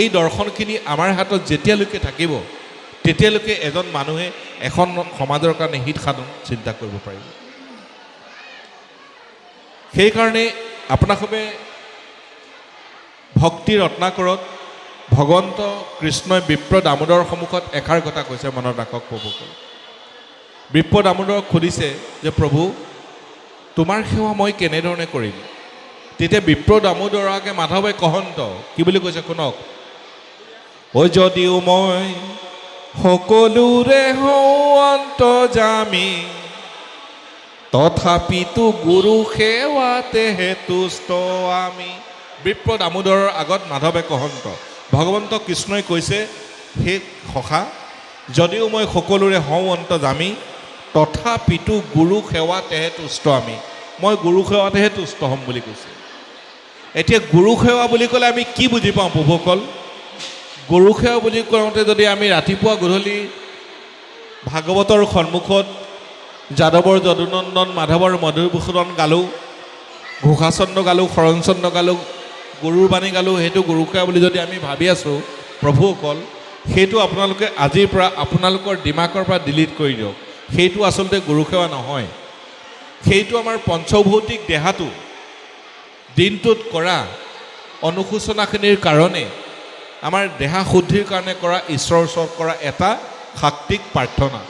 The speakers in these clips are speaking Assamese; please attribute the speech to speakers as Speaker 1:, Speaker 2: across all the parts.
Speaker 1: এই দৰ্শনখিনি আমাৰ হাতত যেতিয়ালৈকে থাকিব তেতিয়ালৈকে এজন মানুহে এখন সমাজৰ কাৰণে হিত সাধন চিন্তা কৰিব পাৰিব। সেইকাৰণে আপোনাসৱে ভক্তি ৰত্নাকৰত ভগৱন্ত কৃষ্ণই বিপ্ৰ দামোদৰ সন্মুখত এষাৰ কথা কৈছে মনত ৰাখক প্ৰভুকে বিপ্ৰ দামোদৰক সুধিছে যে প্ৰভু তোমাৰ সেৱা মই কেনেধৰণে কৰিম? তেতিয়া বিপ্ৰ দামোদৰাকে মাধৱে কহন্ত কি বুলি কৈছে শুনক যদিও মই সকলোৰে হন্ত জামি তথাপিতো গুৰু সেৱাতেহে তুষ্ট আমি। বিপ্ৰ দামোদৰৰ আগত মাধৱে কহন্ত ভগৱন্ত কৃষ্ণই কৈছে সেই সখা যদিও মই সকলোৰে হওঁ অন্ত জামি তথাপিতো গুৰু সেৱাতেহে তুষ্ট আমি। মই গুৰু সেৱাতেহে তুষ্ট হ'ম বুলি কৈছে। এতিয়া গুৰু সেৱা বুলি ক'লে আমি কি বুজি পাওঁ প্ৰভুসকল? গুৰু সেৱা বুলি কওঁতে যদি আমি ৰাতিপুৱা গধূলি ভাগৱতৰ সন্মুখত যাদৱৰ যদুনন্দন মাধৱৰ মধুৰভূষণ গালোঁ ঘোষাচন্দ্ৰ গালোঁ শৰণচন্দ্ৰ গালোঁ গুৰুৰ বাণী গালোঁ সেইটো গুৰু সেৱা বুলি যদি আমি ভাবি আছোঁ প্ৰভুসকল সেইটো আপোনালোকে আজিৰ পৰা আপোনালোকৰ দিমাকৰ পৰা ডিলিট কৰি দিয়ক। সেইটো আচলতে গুৰু সেৱা নহয়। সেইটো আমাৰ পঞ্চভৌতিক দেহাটো দিনটোত কৰা অনুশোচনাখিনিৰ কাৰণে আমাৰ দেহা শুদ্ধিৰ কাৰণে কৰা ঈশ্বৰৰ ওচৰত কৰা এটা শাক্তিক প্ৰাৰ্থনা।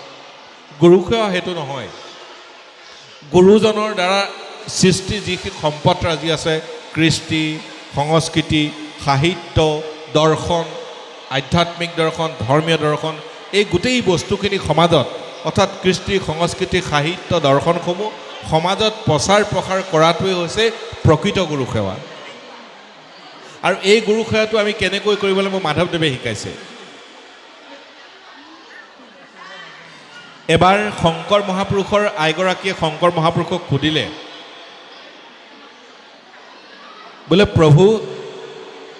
Speaker 1: গুৰু সেৱা সেইটো নহয়। গুৰুজনৰ দ্বাৰা সৃষ্টি যিখিনি সম্পদৰাজি আছে কৃষ্টি সংস্কৃতি সাহিত্য দৰ্শন আধ্যাত্মিক দৰ্শন ধৰ্মীয় দৰ্শন এই গোটেই বস্তুখিনি সমাজত অৰ্থাৎ কৃষ্টি সংস্কৃতি সাহিত্য দৰ্শনসমূহ সমাজত প্ৰচাৰ প্ৰসাৰ কৰাটোৱে হৈছে প্ৰকৃত গুৰু সেৱা। আৰু এই গুৰু সেৱাটো আমি কেনেকৈ কৰিব লাগিব মাধৱদেৱে শিকাইছে। এবাৰ শংকৰ মহাপুৰুষৰ আইগৰাকীয়ে শংকৰ মহাপুৰুষক সুধিলে বোলে প্ৰভু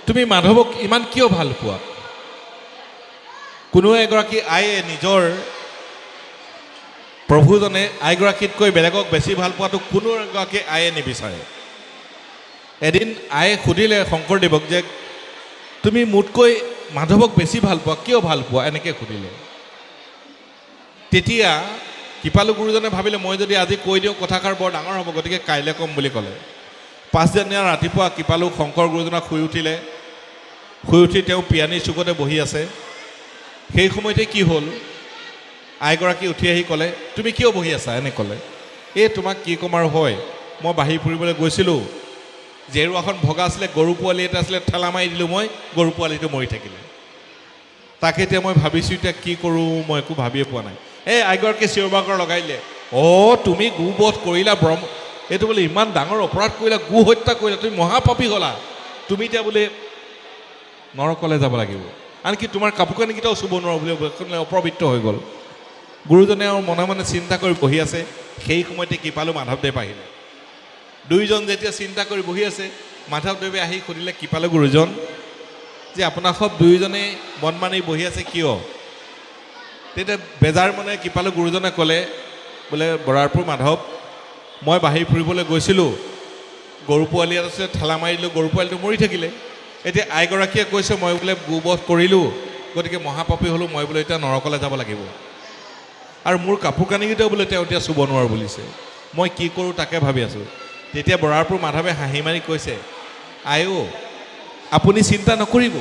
Speaker 1: তুমি মাধৱক ইমান কিয় ভাল পোৱা? কোনো এগৰাকী আয়ে নিজৰ প্ৰভুজনে আইগৰাকীতকৈ বেলেগক বেছি ভাল পোৱাটো কোনো এগৰাকী আয়ে নিবিচাৰে। এদিন আয়ে সুধিলে শংকৰদেৱক যে তুমি মোতকৈ মাধৱক বেছি ভাল পোৱা কিয় ভাল পোৱা? এনেকৈ সুধিলে। তেতিয়া কৃপালু গুৰুজনে ভাবিলে মই যদি আজি কৈ দিওঁ কথাষাৰ বৰ ডাঙৰ হ'ব গতিকে কাইলৈ ক'ম বুলি ক'লে। পাছদিনা ৰাতিপুৱা কৃপালু শংকৰ গুৰুজনাক শুই উঠিলে। শুই উঠি তেওঁ পিয়ানীৰ চুকতে বহি আছে। সেই সময়তে কি হ'ল? আইগৰাকী উঠি আহি ক'লে তুমি কিয় বহি আছা? এনে ক'লে এই তোমাক কি ক'ম আৰু হয় মই বাহিৰ ফুৰিবলৈ গৈছিলোঁ। জেৰুৱাখন ভগা আছিলে গৰু পোৱালি এটা আছিলে ঠেলা মাৰি দিলোঁ মই গৰু পোৱালিটো মৰি থাকিলে। তাকে এতিয়া মই ভাবিছোঁ এতিয়া কি কৰোঁ মই একো ভাবিয়ে পোৱা নাই। এই আইগৰাকী চিঞৰ লগাই দিলে অঁ তুমি গো বধ কৰিলা ব্ৰহ্ম এইটো বোলে ইমান ডাঙৰ অপৰাধ কৰিলা গো হত্যা কৰিলা তুমি মহাপাপী হ'লা। তুমি এতিয়া বোলে নৰকলৈ যাব লাগিব। আনকি তোমাৰ কাপোৰ কানিকেইটাও চুব নোৱাৰো বুলি অপবিত্ৰ হৈ গ'ল। গুৰুজনে আৰু মনে মনে চিন্তা কৰি বহি আছে। সেই সময়তে কৃপালু মাধৱদেৱ আহিলে। দুয়োজন যেতিয়া চিন্তা কৰি বহি আছে মাধৱদেৱে আহি সুধিলে কৃপালু গুৰুজন? যে আপোনাক সব দুয়োজনে মন মানি বহি আছে কিয়? তেতিয়া বেজাৰ মানে কৃপালু গুৰুজনে ক'লে? বোলে বৰাৰপুৰ মাধৱ মই বাহিৰ ফুৰিবলৈ গৈছিলোঁ। গৰু পোৱালি এটা আছিলে ঠেলা মাৰি দিলোঁ গৰু পোৱালিটো মৰি থাকিলে। এতিয়া আইগৰাকীয়ে কৈছে মই বোলে গোবধ কৰিলোঁ গতিকে মহাপাপী হ'লোঁ মই বোলে এতিয়া নৰকলৈ যাব লাগিব। আৰু মোৰ কাপোৰ কানিকেইটাও বোলে তেওঁ এতিয়া চুব নোৱাৰোঁ বুলিছে। মই কি কৰোঁ তাকে ভাবি আছোঁ। তেতিয়া বৰাৰপুৰ মাধৱে হাঁহি মাৰি কৈছে আইও আপুনি চিন্তা নকৰিব।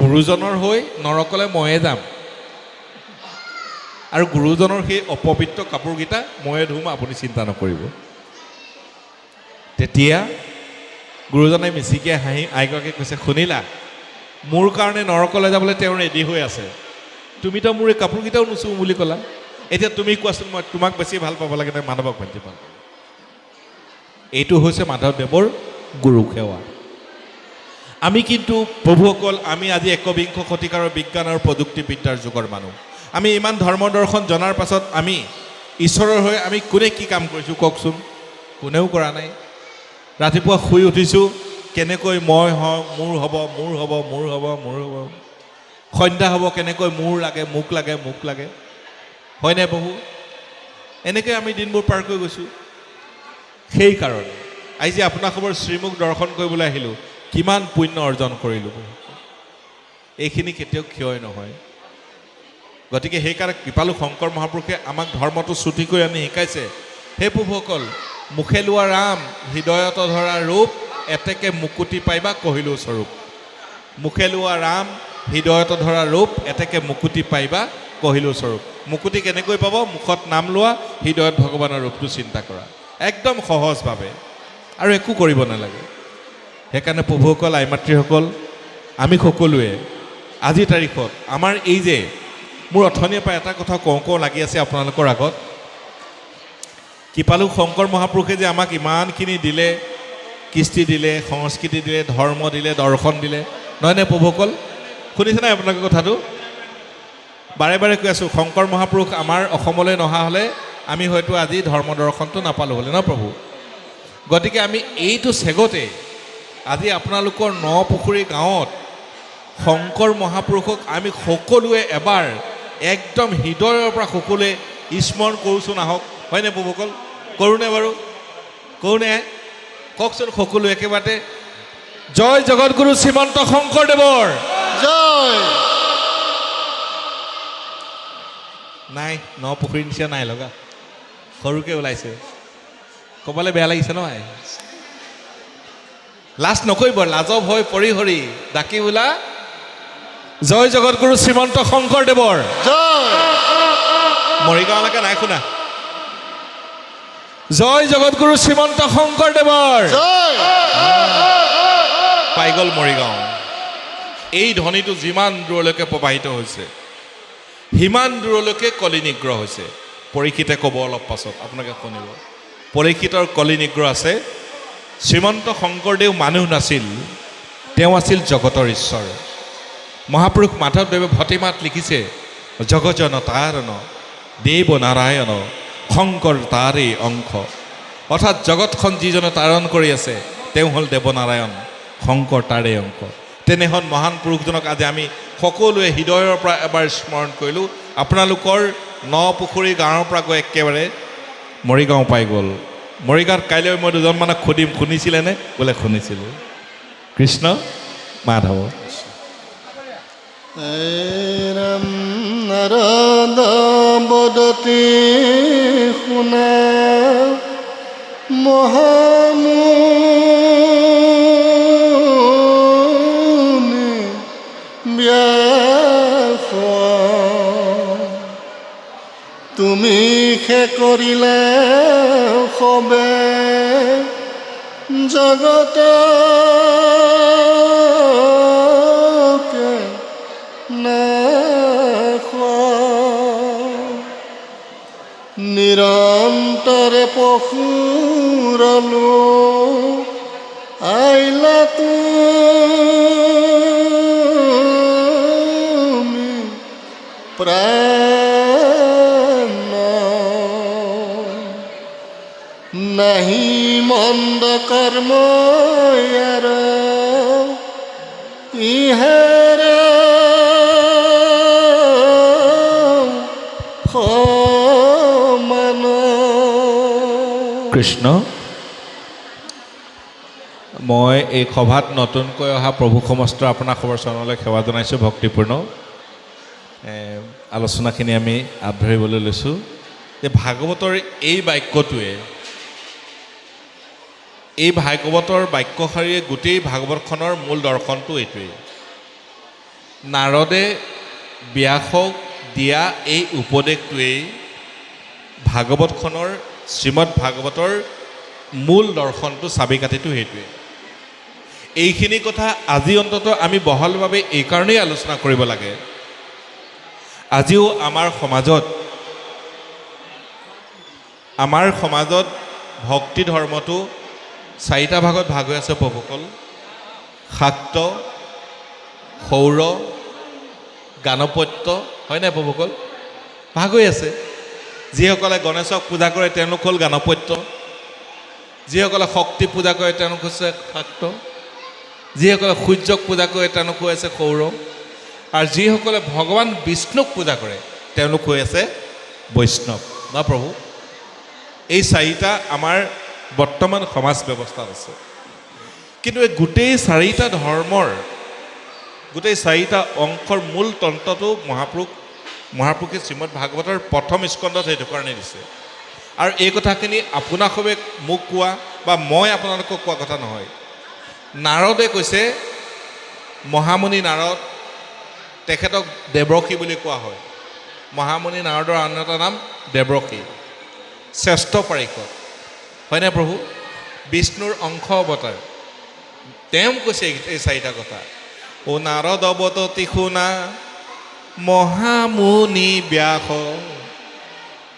Speaker 1: গুৰুজনৰ হৈ নৰকলৈ ময়ে যাম। আৰু গুৰুজনৰ সেই অপবিত্ৰ কাপোৰকেইটা ময়ে ধুম আপুনি চিন্তা নকৰিব। তেতিয়া গুৰুজনে মিচিকে হাঁহি আইগৰাকীক কৈছে শুনিলা মোৰ কাৰণে নৰকলৈ যাবলৈ তেওঁ ৰেডি হৈ আছে। তুমিতো মোৰ এই কাপোৰকেইটাও নুচুম বুলি ক'লা। এতিয়া তুমি কোৱাচোন মই তোমাক বেছি ভাল পাব লাগে বেছি ভাল পাব এইটো হৈছে মাধৱদেৱৰ গুৰু সেৱা আমি কিন্তু প্ৰভুসকল আমি আজি একবিংশ শতিকাৰৰ বিজ্ঞান আৰু প্ৰযুক্তিবিদ্যাৰ যুগৰ মানুহ। আমি ইমান ধৰ্ম দৰ্শন জনাৰ পাছত আমি ঈশ্বৰৰ হৈ আমি কোনে কি কাম কৰিছোঁ কওকচোন? কোনেও কৰা নাই। ৰাতিপুৱা শুই উঠিছোঁ কেনেকৈ মই হওঁ মোৰ হ'ব মোৰ হ'ব মোৰ হ'ব মোৰ হ'ব। সন্ধ্যা হ'ব কেনেকৈ মোৰ লাগে মোক লাগে মোক লাগে। হয়নে বহু এনেকৈ আমি দিনবোৰ পাৰ কৰি গৈছোঁ। সেইকাৰণে আজি আপোনাসৱৰ শ্ৰীমুখ দৰ্শন কৰিবলৈ আহিলোঁ কিমান পুণ্য অৰ্জন কৰিলোঁ। এইখিনি কেতিয়াও ক্ষয় নহয়। গতিকে সেইকাৰণে কৃপালু শংকৰ মহাপুৰুষে আমাক ধৰ্মটো চুটি কৰি আনি শিকাইছে। সেই প্ৰভুসকল মুখে লোৱা ৰাম হৃদয়ত ধৰা ৰূপ এতেকে মুকুতি পাইবা কহিলো স্বৰূপ। মুখে লোৱা ৰাম হৃদয়ত ধৰা ৰূপ এতেকে মুকুতি পাইবা কহিলো স্বৰূপ। মুকুতি কেনেকৈ পাব? মুখত নাম লোৱা হৃদয়ত ভগৱানৰ ৰূপটো চিন্তা কৰা। একদম সহজভাৱে। আৰু একো কৰিব নালাগে। সেইকাৰণে প্ৰভুসকল আই মাতৃসকল আমি সকলোৱে আজিৰ তাৰিখত আমাৰ এই যে মোৰ অথনিৰ পৰা এটা কথা কওঁ কওঁ লাগি আছে আপোনালোকৰ আগত। কৃপালু শংকৰ মহাপুৰুষে যে আমাক ইমানখিনি দিলে কৃষ্টি দিলে সংস্কৃতি দিলে ধৰ্ম দিলে দৰ্শন দিলে। নহয়নে প্ৰভুসকল? শুনিছে নাই আপোনালোকে কথাটো? বাৰে বাৰে কৈ আছোঁ শংকৰ মহাপুৰুষ আমাৰ অসমলৈ নহা হ'লে আমি হয়তো আজি ধৰ্ম দৰ্শনটো নাপালোঁ হ'লে ন প্ৰভু? গতিকে আমি এইটো চেগতে আজি আপোনালোকৰ ন পুখুৰী গাঁৱত শংকৰ মহাপুৰুষক আমি সকলোৱে এবাৰ একদম হৃদয়ৰ পৰা সকলোৱে স্মৰণ কৰোঁচোন আহক। হয়নে প্ৰভুসকল? কৰোঁনে বাৰু? কৰোঁনে? কওকচোন সকলো একেবাৰতে। জয় জগতগুৰু শ্ৰীমন্ত শংকৰদেৱৰ।
Speaker 2: জয়!
Speaker 1: নাই ন পুখুৰীৰ নিচিনা নাই লগা। সৰুকৈ ওলাইছে। ক'বলৈ বেয়া লাগিছে নহয়। লাজ নকৰিব লাজৱ হৈ পৰি হৰি। ডাকি বোলা জয় জগতগুৰু শ্ৰীমন্ত শংকৰদেৱৰ। মৰিগাঁৱলৈকে নাই শুনা। জয় জগতগুৰু শ্ৰীমন্ত শংকৰদেৱৰ। পাই গ'ল মৰিগাঁও। এই ধ্বনিটো যিমান দূৰলৈকে প্ৰবাহিত হৈছে সিমান দূৰলৈকে কলি নিগ্ৰহ হৈছে। পৰীক্ষিতে ক'ব অলপ পাছত আপোনালোকে শুনিব। পৰীক্ষিতৰ কলি নিগ্ৰহ আছে, শ্ৰীমন্ত শংকৰদেৱ মানুহ নাছিল, তেওঁ আছিল জগতৰ ঈশ্বৰ। মহাপুৰুষ মাধৱদেৱে ভতিমাত লিখিছে জগজন তাৰণ দেৱ নাৰায়ণ, শংকৰ তাৰেই অংশ। অৰ্থাৎ জগতখন যিজনে তাৰণ কৰি আছে, তেওঁ হ'ল দেৱনাৰায়ণ শংকৰ তাৰে অংশ। তেনেখন মহান পুৰুষজনক আজি আমি সকলোৱে হৃদয়ৰ পৰা এবাৰ স্মৰণ কৰিলোঁ। আপোনালোকৰ ন পুখুৰী গাঁৱৰ পৰা গৈ একেবাৰে মৰিগাঁও পাই গ'ল। মৰিগাঁৱত কাইলৈ মই দুজনমানক সুধিম, শুনিছিলেনে? বোলে, শুনিছিলোঁ। কৃষ্ণ মাধৱ
Speaker 2: নাৰদ শুনা মহামুনি তুমি সে কৰিলে সবে জগতকে নাখোৱা নিৰন্তৰে পশুৰলো আইলা নাহি মন্দ ইয়াৰ ইহেৰে
Speaker 1: কৃষ্ণ, মই এই সভাত নতুনকৈ অহা প্ৰভু সমস্ত আপোনাৰ খবৰ চৰণলৈ সেৱা জনাইছোঁ, ভক্তিপূৰ্ণ। আলোচনাখিনি আমি আগবাঢ়িবলৈ লৈছোঁ। যে ভাগৱতৰ এই বাক্যটোৱে এই ভাগৱতৰ বাক্যশাৰীয়ে গোটেই ভাগৱতখনৰ মূল দৰ্শনটো এইটোৱেই। নাৰদে ব্যাসক দিয়া এই উপদেশটোৱেই ভাগৱতখনৰ শ্ৰীমদ ভাগৱতৰ মূল দৰ্শনটো চাবি কাঠিটো সেইটোৱে এইখিনি কথা আজি অন্ততঃ আমি বহলভাৱে এইকাৰণেই আলোচনা কৰিব লাগে। আজিও আমাৰ সমাজত আমাৰ সমাজত ভক্তি ধৰ্মটো চাৰিটা ভাগত ভাগ হৈ আছে প্ৰভুসকল শাক্ত সৌৰ, গানপত্য, হয় নাই প্ৰভুসকল ভাগ হৈ আছে। যিসকলে গণেশক পূজা কৰে, তেওঁলোক হ'ল গানপত্য। যিসকলে শক্তি পূজা কৰে, তেওঁলোক হৈছে শাক্ত যিসকলে সূৰ্যক পূজা কৰে, তেওঁলোক হৈ আছে সৌৰ। আৰু যিসকলে ভগৱান বিষ্ণুক পূজা কৰে, তেওঁলোক হৈ আছে বৈষ্ণৱ। ন প্ৰভু। এই চাৰিটা আমাৰ বৰ্তমান সমাজ ব্যৱস্থাত আছে। কিন্তু এই গোটেই চাৰিটা ধৰ্মৰ গোটেই চাৰিটা অংশৰ মূল তন্ত্ৰটো মহাপুৰুষ মহাপুৰুষে শ্ৰীমদ ভাগৱতৰ প্ৰথম স্কন্ধত সেইটো কাৰণে দিছে। আৰু এই কথাখিনি আপোনাসৱে মোক কোৱা বা মই আপোনালোকক কোৱা কথা নহয়। নাৰদে কৈছে মহামুনি নাৰদ তেখেতক দেৱৰষী বুলি কোৱা হয়। মহামুনি নাৰদৰ আন এটা নাম দেৱৰষী শ্ৰেষ্ঠ পাৰিষদ। হয়নে প্ৰভু? বিষ্ণুৰ অংশ অৱতাৰ। তেওঁ কৈছে এই- চাৰিটা কথা। ও নাৰদ অৱততি শুনা মহামুনি ব্যাস।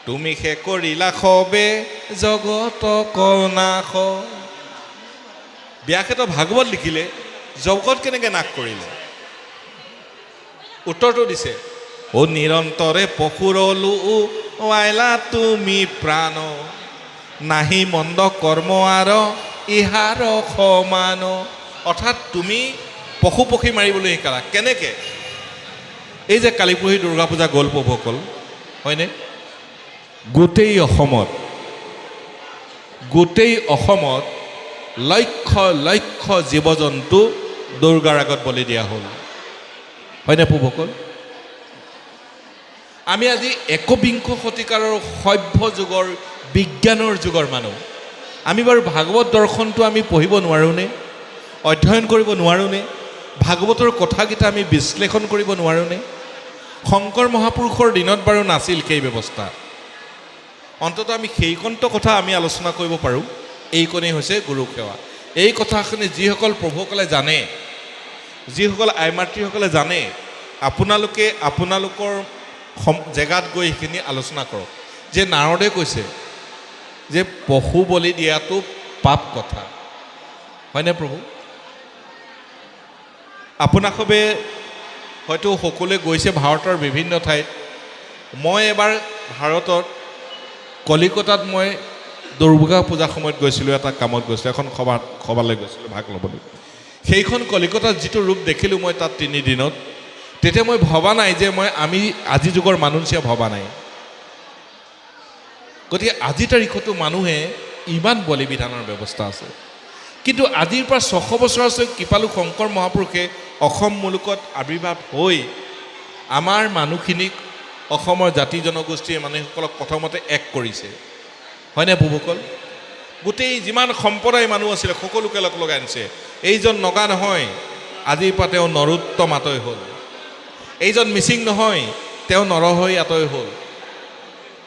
Speaker 1: তুমি সে কৰিলা সবে জগত কনাশ ব্যাসেতো ভাগৱত লিখিলে, জগত কেনেকৈ নাশ কৰিলে? উত্তৰটো দিছে, অ নিৰন্তৰে পশুৰলো ৱাইলা তুমি প্ৰাণ। নাহি মন্দ কৰ্ম আৰ ইহাৰ সমান। অৰ্থাৎ তুমি পশু পক্ষী মাৰিবলৈ শিকালা। কেনেকৈ? এই যে কালি পৰহি দুৰ্গা পূজা গ'ল প্ৰভুসকল হয়নে? গোটেই অসমত গোটেই অসমত লক্ষ লক্ষ জীৱ জন্তু দুৰ্গাৰ আগত বলি দিয়া হ'ল। হয়নে প্ৰভুসকল আমি আজি একবিংশ শতিকাৰৰ সভ্য যুগৰ বিজ্ঞানৰ যুগৰ মানুহ। আমি বাৰু ভাগৱত দৰ্শনটো আমি পঢ়িব নোৱাৰোঁনে অধ্যয়ন কৰিব নোৱাৰোঁনে ভাগৱতৰ কথাকেইটা আমি বিশ্লেষণ কৰিব নোৱাৰোঁনে শংকৰ মহাপুৰুষৰ দিনত বাৰু নাছিল সেই ব্যৱস্থা। অন্ততঃ আমি সেইকণটো কথা আমি আলোচনা কৰিব পাৰোঁ। এইকণেই হৈছে গুৰু সেৱা এই কথাখিনি যিসকল প্ৰভুসকলে জানে যিসকল আই মাতৃসকলে জানে আপোনালোকে আপোনালোকৰ জেগাত গৈ সেইখিনি আলোচনা কৰক। যে নাৰদে কৈছে যে পশু বলি দিয়াটো পাপ কথা। হয়নে প্ৰভু? আপোনাসবে হয়তো সকলোৱে গৈছে ভাৰতৰ বিভিন্ন ঠাইত। মই এবাৰ ভাৰতত কলিকতাত মই দুৰ্গা পূজাৰ সময়ত গৈছিলোঁ এটা কামত গৈছিলোঁ এখন সভা সভালৈ গৈছিলোঁ ভাগ ল'বলৈ। সেইখন কলিকতাত যিটো ৰূপ দেখিলোঁ মই তাত তিনিদিনত তেতিয়া মই ভবা নাই যে মই আমি আজি যুগৰ মানুহ ভবা নাই। গতিকে আজিৰ তাৰিখতো মানুহে ইমান বলি বিধানৰ ব্যৱস্থা আছে। কিন্তু আজিৰ পৰা ছশ বছৰ আছে কৃপালু শংকৰ মহাপুৰুষে অসম মুলুকত আৱিৰ্ভাৱ হৈ আমাৰ মানুহখিনিক অসমৰ জাতি জনগোষ্ঠীৰ মানুহসকলক প্ৰথমতে এক কৰিছে। হয়নে প্ৰভুসকল গোটেই যিমান সম্প্ৰদায় মানুহ আছিলে, সকলোকে লগ লগাই আনিছে। এইজন নগা নহয়, আজিৰ পৰা তেওঁ নৰোত্তম আঁতৰি হ'ল। এইজন মিচিং নহয়, তেওঁ নৰহৈ আঁতৰি হ'ল।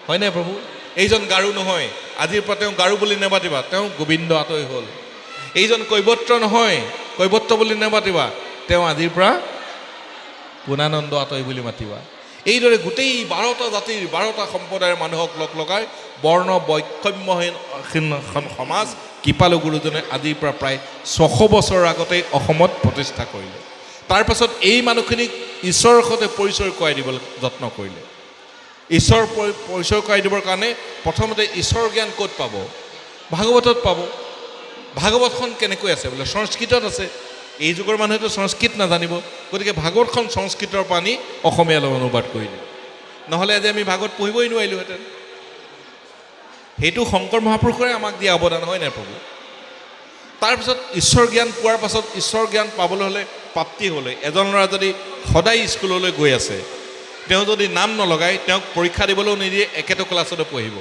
Speaker 1: হয়নে প্ৰভু? এইজন গাৰু নহয়। আজিৰ পৰা তেওঁ গাৰু বুলি নেমাতিবা। তেওঁ গোবিন্দ আঁতৰি হ'ল। এইজন কৈৱত্ৰ নহয়। কৈৱত্ৰ বুলি নেমাতিবা। তেওঁ আজিৰ পৰা পুনানন্দ আঁতৰি বুলি মাতিবা। এইদৰে গোটেই বাৰটা জাতিৰ বাৰটা সম্প্ৰদায়ৰ মানুহক লগ লগাই বৰ্ণ বৈষম্যহীন সমাজ কৃপালু গুৰুজনে আজিৰ পৰা প্ৰায় ছশ বছৰৰ আগতেই অসমত প্ৰতিষ্ঠা কৰিলে। তাৰপাছত এই মানুহখিনিক ঈশ্বৰৰ সৈতে পৰিচয় কৰাই দিবলৈ যত্ন কৰিলে। ঈশ্বৰ পৰি- পৰিচয় কৰাই দিবৰ কাৰণে প্ৰথমতে ঈশ্বৰ জ্ঞান ক'ত পাব? ভাগৱতত পাব। ভাগৱতখন কেনেকৈ আছে বোলে? সংস্কৃতত আছে। এই যুগৰ মানুহেতো সংস্কৃত নাজানিব। গতিকে ভাগৱতখন সংস্কৃতৰ পৰা আনি অসমীয়ালৈ অনুবাদ কৰিলে নহ'লে আজি আমি ভাগৱত পঢ়িবই নোৱাৰিলোহেঁতেন। সেইটো শংকৰ মহাপুৰুষৰে আমাক দিয়া অৱদান হয় নাই প্ৰভু? তাৰপিছত ঈশ্বৰ জ্ঞান পোৱাৰ পাছত ঈশ্বৰ জ্ঞান পাবলৈ হ'লে প্ৰাপ্তি হ'লে এজন ল'ৰা যদি সদায় স্কুললৈ গৈ আছে তেওঁ যদি নাম নলগায় তেওঁক পৰীক্ষা দিবলৈও নিদিয়ে একেটা ক্লাছতে পঢ়িব।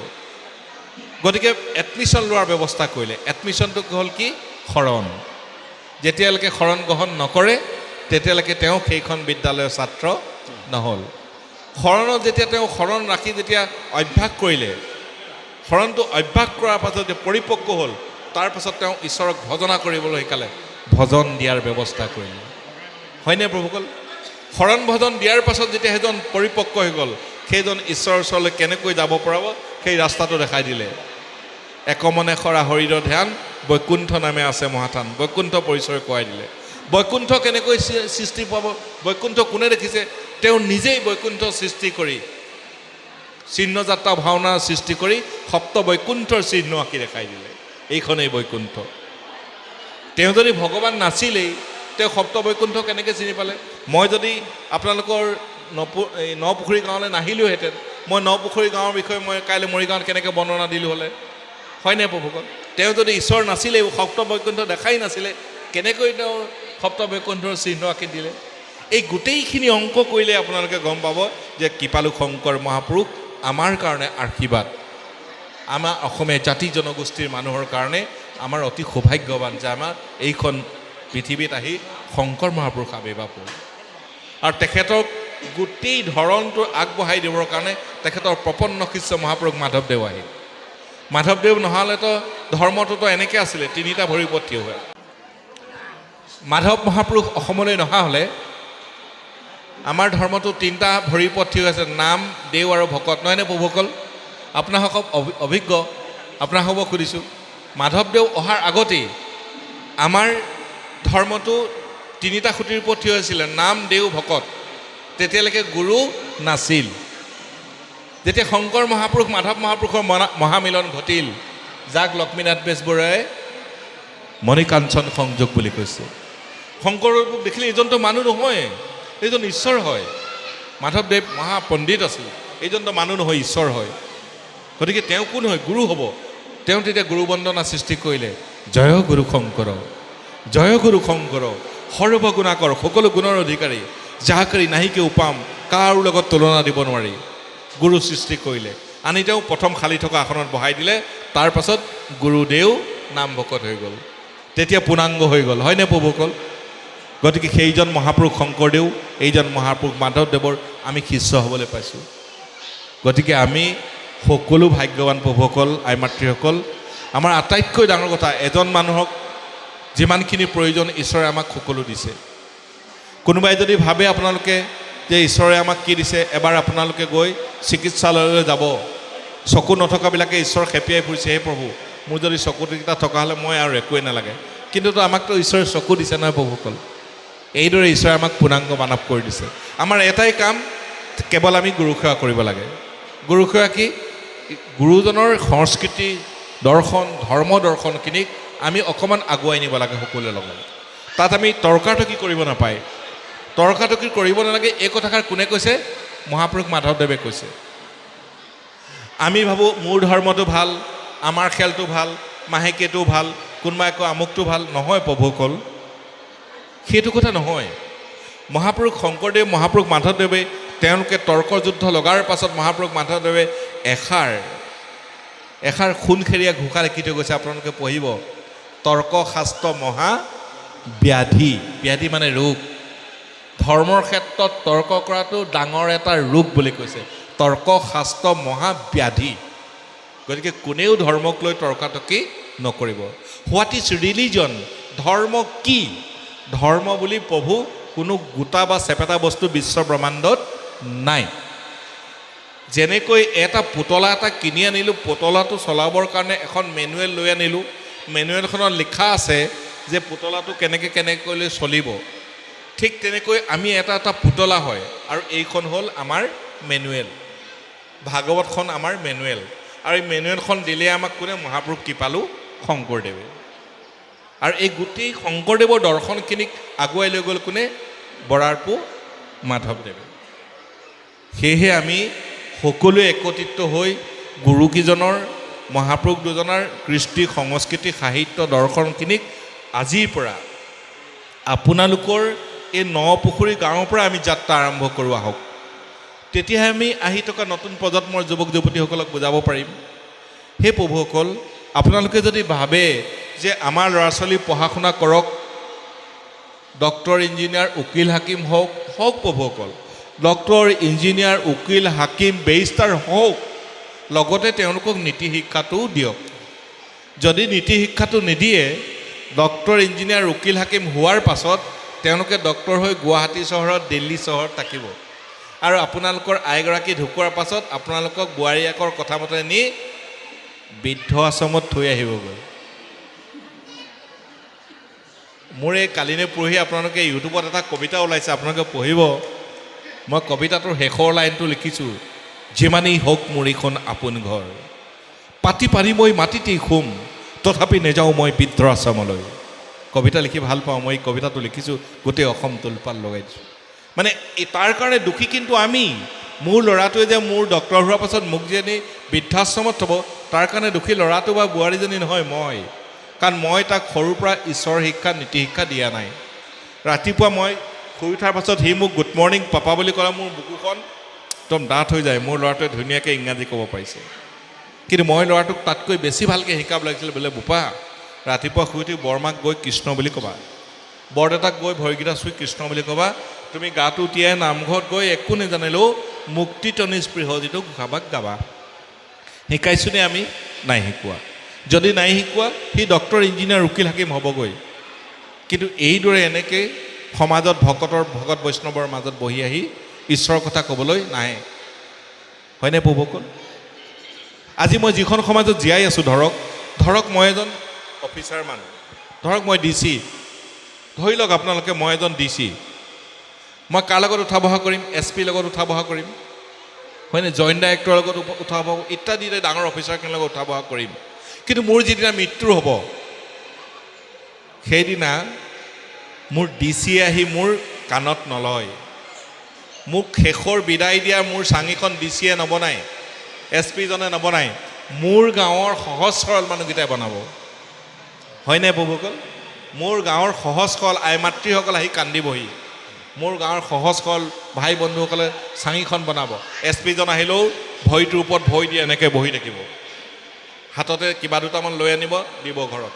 Speaker 1: গতিকে এডমিশ্যন লোৱাৰ ব্যৱস্থা কৰিলে। এডমিশ্যনটো হ'ল কি? শৰণ। যেতিয়ালৈকে শৰণ গ্ৰহণ নকৰে তেতিয়ালৈকে তেওঁ সেইখন বিদ্যালয়ৰ ছাত্ৰ নহ'ল। শৰণত যেতিয়া তেওঁ শৰণ ৰাখি যেতিয়া অভ্যাস কৰিলে শৰণটো অভ্যাস কৰাৰ পাছত যে পৰিপক্ক হ'ল তাৰপাছত তেওঁ ঈশ্বৰক ভজনা কৰিবলৈ শিকালে। ভজন দিয়াৰ ব্যৱস্থা কৰিলে। হয়নে প্ৰভুসকল শৰণ ভজন দিয়াৰ পাছত যেতিয়া সেইজন পৰিপক্ক হৈ গ'ল সেইজন ঈশ্বৰৰ ওচৰলৈ কেনেকৈ যাব পৰাব সেই ৰাস্তাটো দেখাই দিলে। একমনে সৰা শৰীৰৰ ধ্যান বৈকুণ্ঠ নামে আছে মহাথান। বৈকুণ্ঠ পৰিচয় কৰাই দিলে। বৈকুণ্ঠ কেনেকৈ সৃষ্টি পাব? বৈকুণ্ঠ কোনে দেখিছে? তেওঁ নিজেই বৈকুণ্ঠ সৃষ্টি কৰি চিহ্নযাত্ৰা ভাওনাৰ সৃষ্টি কৰি সপ্ত বৈকুণ্ঠৰ চিহ্ন আঁকি দেখাই দিলে। এইখনেই বৈকুণ্ঠ। তেওঁ যদি ভগৱান নাছিলেই তেওঁ সপ্ত বৈকুণ্ঠ কেনেকৈ চিনি পালে? মই যদি আপোনালোকৰ নপু এই নপুখুৰী গাঁৱলৈ নাহিলোহেঁতেন মই নপুখুৰী গাঁৱৰ বিষয়ে মই কাইলৈ মৰিগাঁৱত কেনেকৈ বৰ্ণনা দিলোঁ হ'লে? হয়নে প্ৰভুকল তেওঁ যদি ঈশ্বৰ নাছিলেই সপ্ত বৈকুণ্ঠ দেখাই নাছিলে কেনেকৈ তেওঁ সপ্ত বৈকুণ্ঠৰ চিহ্ন আঁকি দিলে? এই গোটেইখিনি অংক কৰিলে আপোনালোকে গম পাব যে কৃপালু শংকৰ মহাপুৰুষ আমাৰ কাৰণে আশীৰ্বাদ। আমাৰ অসমীয়া জাতি জনগোষ্ঠীৰ মানুহৰ কাৰণে আমাৰ অতি সৌভাগ্যৱান যে আমাৰ এইখন পৃথিৱীত আহি শংকৰ মহাপুৰুষ আৱিৰ্ভাৱ হ'ল। আৰু তেখেতক গোটেই ধৰণটো আগবঢ়াই দিবৰ কাৰণে তেখেতৰ প্ৰপন্ন শিষ্য মহাপুৰুষ মাধৱদেৱ আহিল মাধৱদেৱ নহ'লেতো ধৰ্মটোতো এনেকৈ আছিলে তিনিটা ভৰি ওপৰত থিয় হৈ। মাধৱ মহাপুৰুষ অসমলৈ নহা হ'লে আমাৰ ধৰ্মটো তিনিটা ভৰিৰ ওপৰত থিয় হৈ আছে নাম দেও আৰু ভকত। নহয়নে প্ৰভুসকল? আপোনাসকল অভি- অভিজ্ঞ আপোনাসকলক সুধিছোঁ মাধৱদেৱ অহাৰ আগতেই আমাৰ ধৰ্মটো তিনিটা খুঁটিৰ ওপৰত থিয় হৈছিলে নাম দেও ভকত। তেতিয়ালৈকে গুৰু নাছিল। যেতিয়া শংকৰ মহাপুৰুষ মাধৱ মহাপুৰুষৰ মহামিলন ঘটিল যাক লক্ষ্মীনাথ বেজবৰুৱাই মণিকাঞ্চন সংযোগ বুলি কৈছে। শংকৰক দেখিলে এইজনটো মানুহ নহয় এইজন ঈশ্বৰ হয়। মাধৱদেৱ মহাপণ্ডিত আছিল এইজনটো মানুহ নহয় ঈশ্বৰ হয়। গতিকে তেওঁ কোন হয়? গুৰু হ'ব। তেওঁ তেতিয়া গুৰু বন্দনা সৃষ্টি কৰিলে। জয় গুৰু শংকৰ জয় গুৰু শংকৰ। সৰ্বগুণাকৰ সকলো গুণৰ অধিকাৰী যাহাকাৰী নাহিকে উপাম কাৰো লগত তুলনা দিব নোৱাৰি। গুৰু সৃষ্টি কৰিলে। আনি তেওঁ প্ৰথম খালী থকা আসনত বহাই দিলে তাৰ পাছত গুৰুদেও নাম ভকত হৈ গ'ল। তেতিয়া পূৰ্ণাংগ হৈ গ'ল। হয়নে প্ৰভুসকল গতিকে সেইজন মহাপুৰুষ শংকৰদেৱ এইজন মহাপুৰুষ মাধৱদেৱৰ আমি শিষ্য হ'বলৈ পাইছোঁ। গতিকে আমি সকলো ভাগ্যৱান প্ৰভুসকল আই মাতৃসকল আমাৰ আটাইতকৈ ডাঙৰ কথা এজন মানুহক যিমানখিনি প্ৰয়োজন ঈশ্বৰে আমাক সকলো দিছে। কোনোবাই যদি ভাবে আপোনালোকে যে ঈশ্বৰে আমাক কি দিছে এবাৰ আপোনালোকে গৈ চিকিৎসালয়লৈ যাব। চকু নথকাবিলাকে ঈশ্বৰ খেপিয়াই ফুৰিছে হে প্ৰভু মোৰ যদি চকুকেইটা থকা হ'লে মই আৰু একোৱেই নালাগে। কিন্তু তো আমাকতো ঈশ্বৰে চকু দিছে নহয় প্ৰভুসকল। এইদৰে ঈশ্বৰে আমাক পূৰ্ণাংগ মানৱ কৰি দিছে। আমাৰ এটাই কাম কেৱল আমি গুৰু সেৱা কৰিব লাগে। গুৰু সেৱা কি? গুৰুজনৰ সংস্কৃতি দৰ্শন ধৰ্ম দৰ্শনখিনিক আমি অকণমান আগুৱাই নিব লাগে সকলোৰে লগত। তাত আমি তৰ্কাতৰ্কি কৰিব নাপায়। তৰ্কাতৰ্কি কৰিব নালাগে এই কথাষাৰ কোনে কৈছে? মহাপুৰুষ মাধৱদেৱে কৈছে। আমি ভাবোঁ মোৰ ধৰ্মটো ভাল আমাৰ খেলটো ভাল মাহেকীয়াটো ভাল কোনোবাই কয় আমুকটো ভাল নহয় প্ৰভুসকল। সেইটো কথা নহয়। মহাপুৰুষ শংকৰদেৱ মহাপুৰুষ মাধৱদেৱে তেওঁলোকে তৰ্ক যুদ্ধ লগাৰ পাছত মহাপুৰুষ মাধৱদেৱে এষাৰ এষাৰ সোণখেৰীয়া ঘোষা লিখি থৈ গৈছে আপোনালোকে পঢ়িব। তৰ্ক শাস্ত্ৰ মহা ব্যাধি ব্যাধি মানে ৰোগ। ধৰ্মৰ ক্ষেত্ৰত তৰ্ক কৰাটো ডাঙৰ এটা ৰোগ বুলি কৈছে। তৰ্ক শাস্ত্ৰ মহা ব্যাধি গতিকে কোনেও ধৰ্মক লৈ তৰ্কাতৰ্কি নকৰিব। হোৱাট ইজ ৰিলিজন ধৰ্ম কি? ধৰ্ম বুলি প্ৰভু কোনো গোটা বা চেপেটা বস্তু বিশ্ব ব্ৰহ্মাণ্ডত নাই। যেনেকৈ এটা পুতলা এটা কিনি আনিলোঁ পুতলাটো চলাবৰ কাৰণে এখন মেনুৱেল লৈ আনিলোঁ মেনুৱেলখনত লিখা আছে যে পুতলাটো কেনেকৈ কেনেকৈ চলিব। ঠিক তেনেকৈ আমি এটা এটা পুতলা হয় আৰু এইখন হ'ল আমাৰ মেনুৱেল। ভাগৱতখন আমাৰ মেনুৱেল। আৰু এই মেনুৱেলখন দিলে আমাক কোনে? মহাপুৰুষ কৃপালু শংকৰদেৱে। আৰু এই গোটেই শংকৰদেৱৰ দৰ্শনখিনিক আগুৱাই লৈ গ'ল কোনে? বৰাৰপু মাধৱদেৱে। সেয়েহে আমি সকলোৱে একত্ৰিত হৈ গুৰুকেইজনৰ মহাপুৰুষ দুজনাৰ কৃষ্টি সংস্কৃতি সাহিত্য দৰ্শনখিনিক আজিৰ পৰা আপোনালোকৰ এই নপুখুৰী গাঁৱৰ পৰা আমি যাত্ৰা আৰম্ভ কৰোঁ আহক। তেতিয়াহে আমি আহি থকা নতুন প্ৰজন্মৰ যুৱক যুৱতীসকলক বুজাব পাৰিম। সেই প্ৰভুসকল আপোনালোকে যদি ভাবে যে আমাৰ ল'ৰা ছোৱালী পঢ়া শুনা কৰক ডক্টৰ ইঞ্জিনিয়াৰ উকিল হাকিম হওক হওক প্ৰভুসকল ডক্টৰ ইঞ্জিনিয়াৰ উকিল হাকিম বেৰিষ্টাৰ হওক লগতে তেওঁলোকক নীতি শিক্ষাটোও দিয়ক। যদি নীতি শিক্ষাটো নিদিয়ে ডক্টৰ ইঞ্জিনিয়াৰ উকিল হাকিম হোৱাৰ পাছত তেওঁলোকে ডক্টৰ হৈ গুৱাহাটী চহৰত দিল্লী চহৰত থাকিব। আৰু আপোনালোকৰ আইগৰাকী ঢুকোৱাৰ পাছত আপোনালোকক বোৱাৰীয়েকৰ কথা মতে নি বৃদ্ধ আশ্ৰমত থৈ আহিবগৈ। মোৰ এই কালি নে পৰহি আপোনালোকে ইউটিউবত এটা কবিতা ওলাইছে আপোনালোকে পঢ়িব। মই কবিতাটোৰ শেষৰ লাইনটো লিখিছোঁ। যিমানেই হওক মোৰ এইখন আপোন ঘৰ পাতি পাৰি মই মাটিতেই শুম তথাপি নেযাওঁ মই বৃদ্ধ আশ্ৰমলৈ কবিতা লিখি ভাল পাওঁ মই কবিতাটো লিখিছোঁ গোটেই অসম তোলপাল লগাই দিছোঁ। মানে তাৰ কাৰণে দুখী কিন্তু আমি মোৰ ল'ৰাটোৱে যে মোৰ ডক্টৰ হোৱাৰ পাছত মোক যে নি বৃদ্ধাশ্ৰমত থ'ব তাৰ কাৰণে দুখী ল'ৰাটো বা বোৱাৰীজনী নহয় মই কাৰণ মই তাক সৰুৰ পৰা ঈশ্বৰ শিক্ষা নীতি শিক্ষা দিয়া নাই। ৰাতিপুৱা মই শুই উঠাৰ পাছত সি মোক গুড মৰ্ণিং পাপা বুলি ক'লে মোৰ বুকুখন একদম ডাঠ হৈ যায়। মোৰ ল'ৰাটোৱে ধুনীয়াকৈ ইংৰাজী ক'ব পাৰিছে। কিন্তু মই ল'ৰাটোক তাতকৈ বেছি ভালকৈ শিকাব লাগিছিল বোলে বোপা ৰাতিপুৱা শুই উঠি বৰমাক গৈ কৃষ্ণ বুলি ক'বা। বৰদেউতাক গৈ ভৰিকেইটা চুই কৃষ্ণ বুলি ক'বা। তুমি গাটো তিয়াই নামঘৰত গৈ একো নাজানিলেও মুক্তি টনি স্পৃহ যিটো ঘোষাবাক গাবা। শিকাইছোনে আমি? নাই শিকোৱা। যদি নাই শিকোৱা সি ডক্টৰ ইঞ্জিনিয়াৰ উকিল হাকিম হ'বগৈ। কিন্তু এইদৰে এনেকৈ সমাজত ভকতৰ ভকত বৈষ্ণৱৰ মাজত বহি আহি ঈশ্বৰৰ কথা ক'বলৈ নাহে হয়নে প্ৰভুসকল আজি মই যিখন সমাজত জীয়াই আছোঁ ধৰক ধৰক মই এজন অফিচাৰ মানুহ ধৰক মই ডি চি ধৰি লওক আপোনালোকে মই এজন ডি চি মই কাৰ লগত উঠা বহা কৰিম এছ পিৰ লগত উঠা বহা কৰিম হয়নে জইণ্ট ডাইৰেক্টৰৰ লগত উঠা বহা ইত্যাদি ডাঙৰ অফিচাৰখিনিৰ লগত উঠা বহা কৰিম। কিন্তু মোৰ যিদিনা মৃত্যু হ'ব সেইদিনা মোৰ ডি চিয়ে আহি মোৰ কাণত নলয়। মোক শেষৰ বিদায় দিয়া মোৰ চাঙিখন ডি চিয়ে নবনায় এছ পিজনে নবনায় মোৰ গাঁৱৰ সহজ সৰল মানুহকেইটাই বনাব। হয়নে প্ৰভুসকল মোৰ গাঁৱৰ সহজ সৰল আই মাতৃসকল আহি কান্দিবহি। মোৰ গাঁৱৰ সহজ সৰল ভাই বন্ধুসকলে চাঙিখন বনাব। এছ পিজন আহিলেও ভৰিটোৰ ওপৰত ভৰি দি এনেকৈ বহি থাকিব। হাততে কিবা দুটামান লৈ আনিব দিব ঘৰত।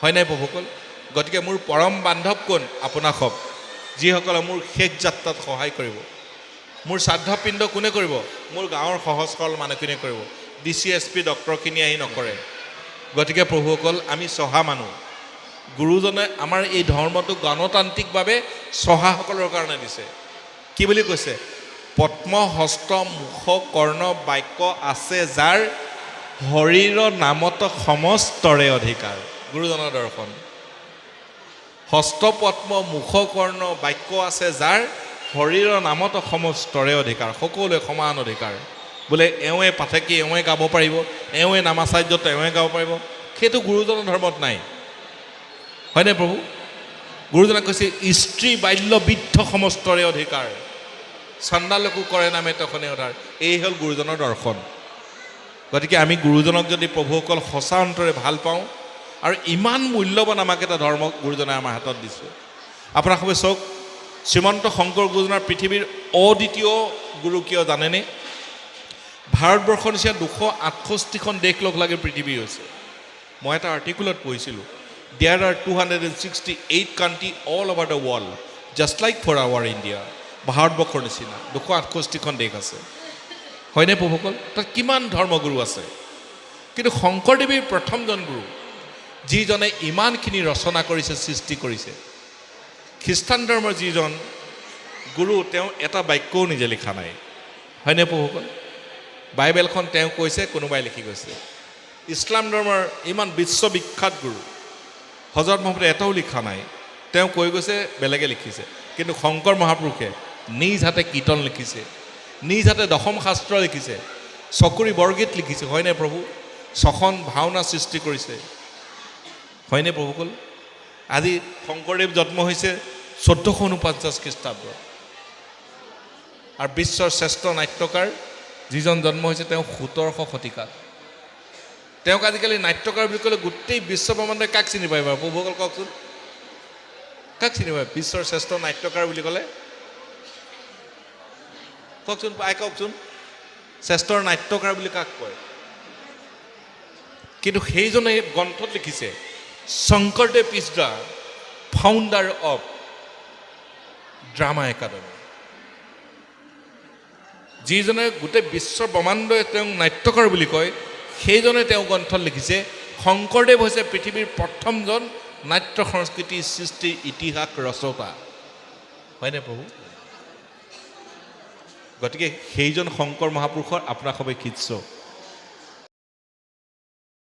Speaker 1: হয়নে প্ৰভুসকল গতিকে মোৰ পৰম বান্ধৱ কোন? আপোনাসৱ যিসকলে মোৰ শেষ যাত্ৰাত সহায় কৰিব মোৰ শ্ৰাদ্ধপিণ্ড কোনে কৰিব? মোৰ গাঁৱৰ সহজ সৰল মানুহখিনিয়ে কৰিব। ডি চি এছ পি ডক্টৰখিনি আহি নকৰে। গতিকে প্ৰভুসকল আমি চহা মানুহ। গুৰুজনে আমাৰ এই ধৰ্মটো গণতান্ত্ৰিকভাৱে চহাসকলৰ কাৰণে দিছে। কি বুলি কৈছে? পদ্ম হস্ত মুখ কৰ্ণ বাক্য আছে যাৰ শৰীৰৰ নামত সমস্তৰে অধিকাৰ। গুৰুজনৰ দৰ্শন। হস্তপদ্ম মুখ কৰ্ণ বাক্য আছে যাৰ শৰীৰৰ নামত সমস্তৰে অধিকাৰ সকলোৱে সমান অধিকাৰ। বোলে এওঁৱে পাঠেকি এওঁৱে গাব পাৰিব এওঁৱে নামাচাৰ্যত এওঁৱে গাব পাৰিব। সেইটো গুৰুজনৰ ধৰ্মত নাই। হয়নে প্ৰভু? গুৰুজনে কৈছে স্ত্ৰী বাল্য বৃদ্ধ সমস্তৰে অধিকাৰ। চণ্ডালকো কৰে নামে তখনে অধাৰ। এই হ'ল গুৰুজনৰ দৰ্শন। গতিকে আমি গুৰুজনক যদি প্ৰভুসকল সঁচা অন্তৰে ভাল পাওঁ আৰু ইমান মূল্যৱান আমাক এটা ধৰ্ম গুৰুজনে আমাৰ হাতত দিছে। আপোনাৰ সবে চাওক শ্ৰীমন্ত শংকৰ গুৰুজনাৰ পৃথিৱীৰ অদ্বিতীয় গুৰু কিয় জানেনে? ভাৰতবৰ্ষৰ নিচিনা দুশ আঠষষ্ঠিখন দেশ লগ লাগি পৃথিৱী হৈছে। মই এটা আৰ্টিকুলত পঢ়িছিলোঁ there are two hundred and sixty eight country all over the world just like for our India ভাৰতবৰ্ষৰ নিচিনা দুশ আঠষষ্ঠিখন দেশ আছে। হয়নে প্ৰভুসকল? তাত কিমান ধৰ্মগুৰু আছে? কিন্তু শংকৰদেৱীৰ প্ৰথমজন গুৰু যিজনে ইমানখিনি ৰচনা কৰিছে সৃষ্টি কৰিছে। খ্ৰীষ্টান ধৰ্মৰ যিজন গুৰু তেওঁ এটা বাক্যও নিজে লিখা নাই। হয়নে প্ৰভুসকল? বাইবেলখন তেওঁ কৈছে কোনোবাই লিখি গৈছে। ইছলাম ধৰ্মৰ ইমান বিশ্ববিখ্যাত গুৰু হজৰত মহম্মদে এটাও লিখা নাই। তেওঁ কৈ গৈছে বেলেগে লিখিছে। কিন্তু শংকৰ মহাপুৰুষে নিজ হাতে কীৰ্তন লিখিছে নিজ হাতে দশম শাস্ত্ৰ লিখিছে চকুৰি বৰগীত লিখিছে। হয়নে প্ৰভু? ছখন ভাওনা সৃষ্টি কৰিছে। হয়নে প্ৰভুকুল আজি শংকৰদেৱ জন্ম হৈছে চৈধ্যশ ঊনপঞ্চাছ খ্ৰীষ্টাব্দত আৰু বিশ্বৰ শ্ৰেষ্ঠ নাট্যকাৰ, যিজন জন্ম হৈছে তেওঁ সোতৰশ শতিকাত। তেওঁক আজিকালি নাট্যকাৰ বুলি ক'লে গোটেই বিশ্বব্ৰহ্মাণ্ডই কাক চিনি পায় বাৰু? প্ৰভুসকল কওকচোন। কাক চিনি পায়? বিশ্বৰ শ্ৰেষ্ঠ নাট্যকাৰ বুলি ক'লে? কওকচোন, আই কওকচোন। শ্ৰেষ্ঠ নাট্যকাৰ বুলি কাক কয়? কিন্তু সেইজনে গ্ৰন্থত লিখিছে Sankardev is the founder of drama academy যিজনে গোটেই বিশ্ব ব্ৰহ্মাণ্ডই তেওঁক নাট্যকাৰ বুলি কয় সেইজনে তেওঁ গ্ৰন্থত লিখিছে শংকৰদেৱ হৈছে পৃথিৱীৰ প্ৰথমজন নাট্য সংস্কৃতিৰ সৃষ্টিৰ ইতিহাস ৰচতা। হয়নে প্ৰভু? গতিকে সেইজন শংকৰ মহাপুৰুষৰ আপোনাক সবে শিষ্য